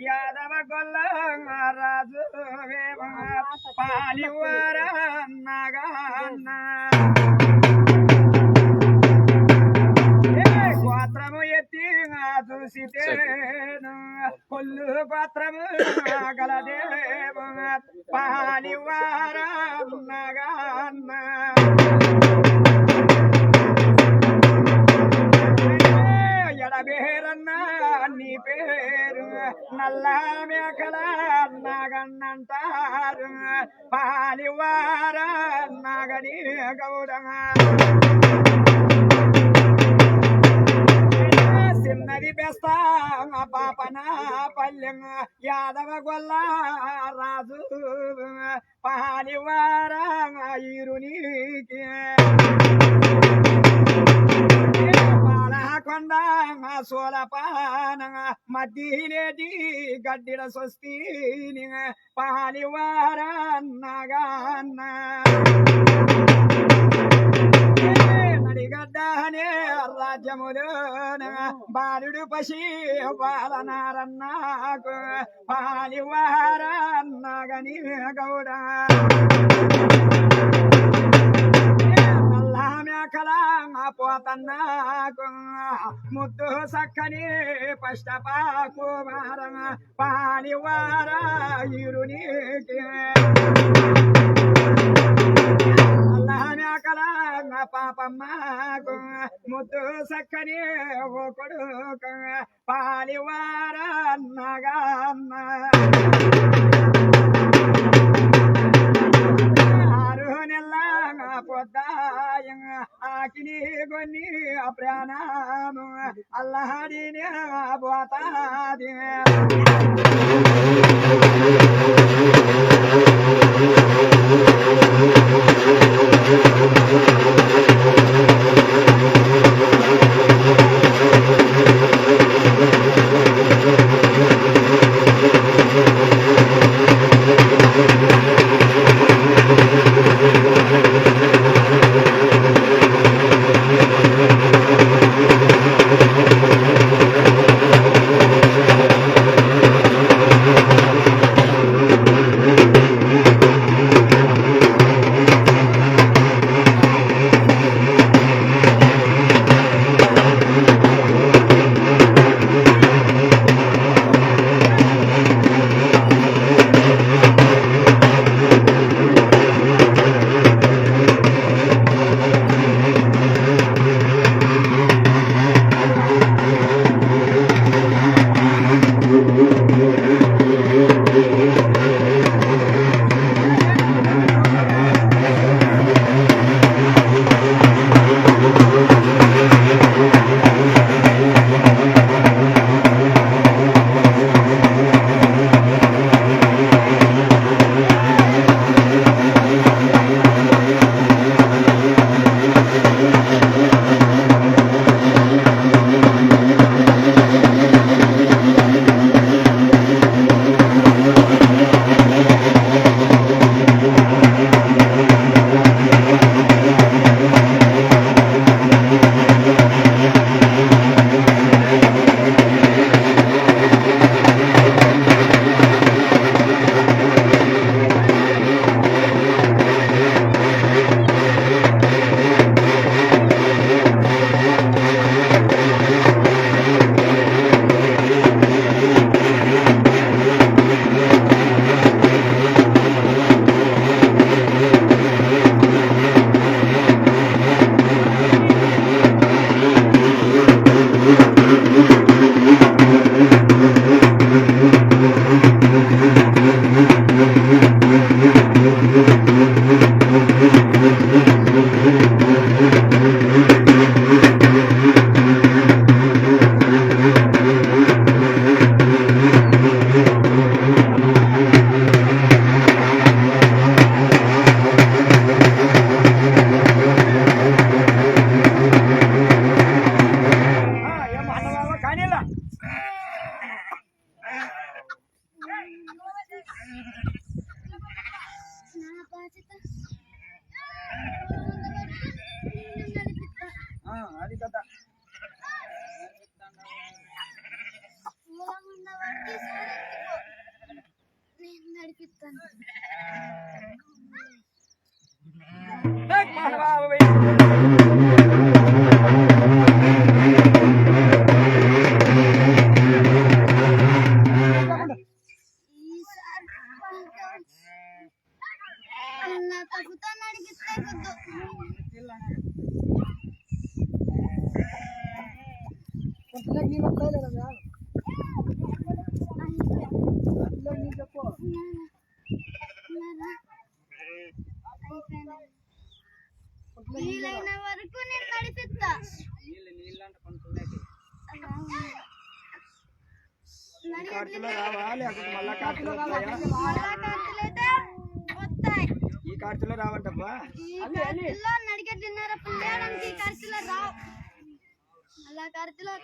యాదవ గొల్ల రాజు పాలివార గోత్రము ఎత్తి చూసితేను కొల్లు గోత్రము గలదేవ పాలివార నల్ల మేకల నాగన్నంటారు పాలివార నాగని గౌడమా చిన్నది బెస్త పాపన పల్లెం యాదవ గొల్ల రాజు. పాలివార ఈరునికి. పాలకొండ సోలపాన మధ్యలేటి గడ్డిల స్వస్తి పాలివార నగాన్న రాజ్యములోన బాలుడు పశి పాలనారన్నాకు పాలివారన్నగని గౌడ. నల్ల మేకలా పోతన్నాకు ముద్దు సక్కని పష్టపాకు మార పాలివార ఇరునికి పాపమ్మకు ముద్దు సక్కని ఓ కొడుకు పాలివారన్నగా ఆకిని కొన్ని ప్రాణము అల్లాడిని పోతాది తగ్గుతాను అడిగితే వీలైన వరకు నేను నడిపిస్తా కార్తీలో కార్తీలో ఈ కార్తీలో ఖర్చులో నడిగే తిన్నారా పుల్లేయడానికి ఈ ఖర్చులో రావు. అలా కరతలో